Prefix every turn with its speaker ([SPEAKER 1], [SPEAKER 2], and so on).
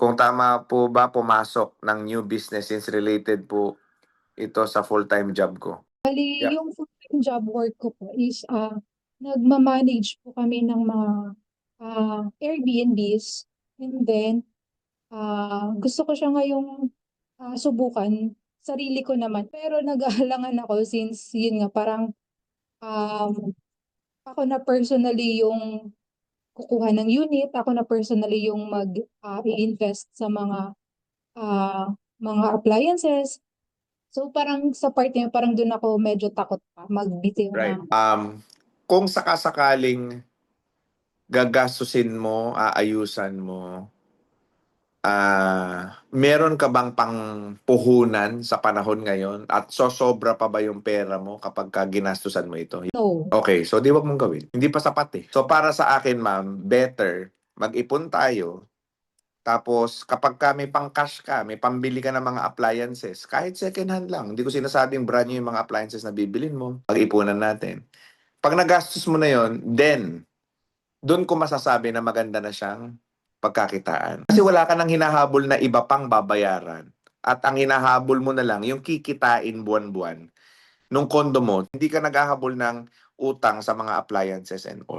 [SPEAKER 1] Kung tama po ba pumasok ng new business since related po ito sa full-time job ko.
[SPEAKER 2] Bali,
[SPEAKER 1] Yeah.
[SPEAKER 2] yung full-time job work ko po is ah nagma-manage po kami ng mga ah, Airbnbs and then ah, gusto ko siya ngayong ah, subukan sarili ko naman pero nag-aalangan ako since yun nga parang um, ako na personally yung kukuha ng unit, ako na personally yung mag ah, i-invest sa mga ah, mga appliances. So parang sa part yun, parang doon ako medyo takot pa magbitiw
[SPEAKER 1] Right.
[SPEAKER 2] na
[SPEAKER 1] Um, kung sakasakaling gagastusin mo, aayusan mo, ah meron ka bang pang puhunan sa panahon ngayon at sosobra pa ba yung pera mo kapag ka ginastusan mo ito?
[SPEAKER 2] no.
[SPEAKER 1] Okay, so di wag mong gawin. Hindi pa sapat eh. So para sa akin, ma'am, better mag-ipon tayo. Tapos kapag ka may pang cash ka, may pambili ka ng mga appliances, kahit second hand lang. Hindi ko sinasabing brand new yung mga appliances na bibilin mo. Pag-ipunan natin. Pag nagastos mo na yon, then doon ko masasabi na maganda na siyang pagkakitaan. Kasi wala ka nang hinahabol na iba pang babayaran. At ang hinahabol mo na lang, yung kikitain buwan-buwan nung kondo mo, hindi ka naghahabol ng utang sa mga appliances and all.